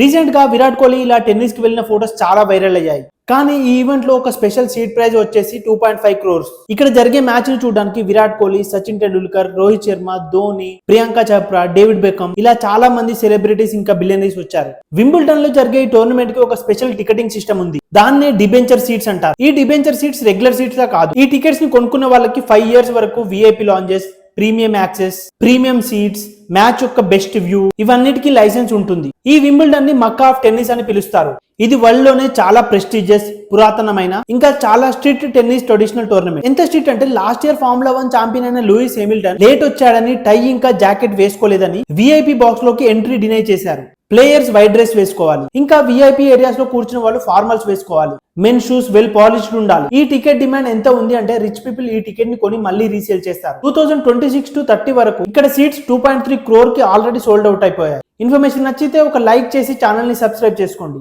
రీసెంట్గా విరాట్ కోహ్లీ ఇలా టెన్నిస్కి వెళ్ళిన ఫోటోస్ చాలా వైరల్ అయ్యాయి. కానీ ఈ ఈవెంట్లో ఒక స్పెషల్ సీట్ ప్రైజ్ వచ్చేసి టూ పాయింట్ ఫైవ్ క్రోర్స్. ఇక్కడ జరిగే మ్యాచ్ని చూడడానికి విరాట్ కోహ్లీ సచిన్ టెండూల్కర్ రోహిత్ శర్మ ధోని ప్రియాంక చోప్రా డేవిడ్ బెకమ్ ఇలా చాలా మంది సెలబ్రిటీస్ ఇంకా బిలియనరీస్ వచ్చారు. వింబుల్టన్లో జరిగే ఈ టోర్నమెంట్కి ఒక స్పెషల్ టికెటింగ్ సిస్టమ్ ఉంది. దాన్నే డిబెంచర్ సీట్స్ అంటారు. ఈ డిబెంచర్ సీట్స్ రెగ్యులర్ సీట్స్ కాదు. ఈ టికెట్స్ని కొనుక్కున్న వాళ్ళకి ఫైవ్ ఇయర్స్ వరకు VIP lounges premium access premium seats match యొక్క బెస్ట్ వ్యూ ఇవన్నిటికీ లైసెన్స్ ఉంటుంది. ఈ వింబుల్డన్ని మక్కా ఆఫ్ టెన్నిస్ అని పిలుస్తారు. ఇది వరల్డ్లోనే చాలా ప్రెస్టీజియస్ పురాతనమైన ఇంకా చాలా స్ట్రిక్ట్ టెన్నిస్ ట్రెడిషనల్ టోర్నమెంట్. ఎంత స్ట్రిక్ట్ అంటే last year formula one champion అయిన లూయిస్ హెమిల్టన్ లేట్ వచ్చాడని టై ఇంకా జాకెట్ వేసుకోలేదని విఐపి బాక్స్లోకి ఎంట్రీ డినై చేశారు. ప్లేయర్స్ వైట్ డ్రెస్ వేసుకోవాలి. ఇంకా విఐపి ఏరియాస్లో కూర్చున్న వాళ్ళు ఫార్మల్స్ వేసుకోవాలి. మెన్ షూస్ వెల్ పాలిష్డ్ ఉండాలి. ఈ టికెట్ డిమాండ్ ఎంత ఉంది అంటే రిచ్ పీపుల్ ఈ టికెట్ని కొని మళ్ళీ రీసేల్ చేస్తారు. Two thousand twenty six to thirty వరకు ఇక్కడ సీట్స్ టూ పాయింట్ త్రీ క్రోర్కి ఆల్రెడీ సోల్డ్ అవుట్ అయిపోయాయి. ఇన్ఫర్మేషన్ నచ్చితే ఒక లైక్ చేసి ఛానల్ని సబ్స్క్రైబ్ చేసుకోండి.